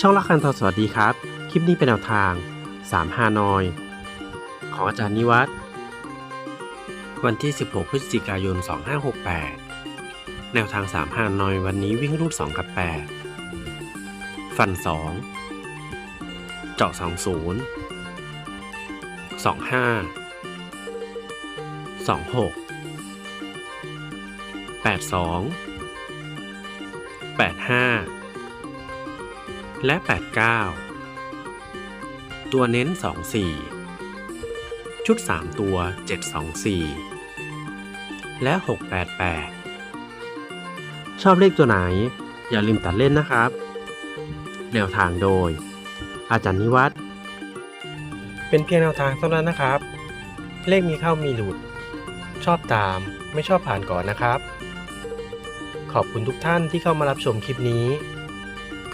ช่องละคันทอสวัสดีครับ คลิปนี้เป็นแนวทาง3ฮานอย ของอาจารย์นิวัฒน์วันที่ 16 พฤศจิกายน 2568 แนวทาง3ฮานอยวันนี้วิ่งรูด 2 กับ 8 ฟัน 2 เจาะ 20 25 26 82 85 และ 89 ตัวเน้น 24 ชุด 3 ตัว 724 และ 688 ชอบเลขตัวไหน อย่าลืมตัดเล่นนะครับ แนวทางโดย อาจารย์นิวัฒน์เป็นเพียงแนวทางเท่านั้นนะครับ เลขมีเข้ามีหลุด ชอบตามไม่ชอบผ่านก่อนนะครับ ขอบคุณทุกท่านที่เข้ามารับชมคลิปนี้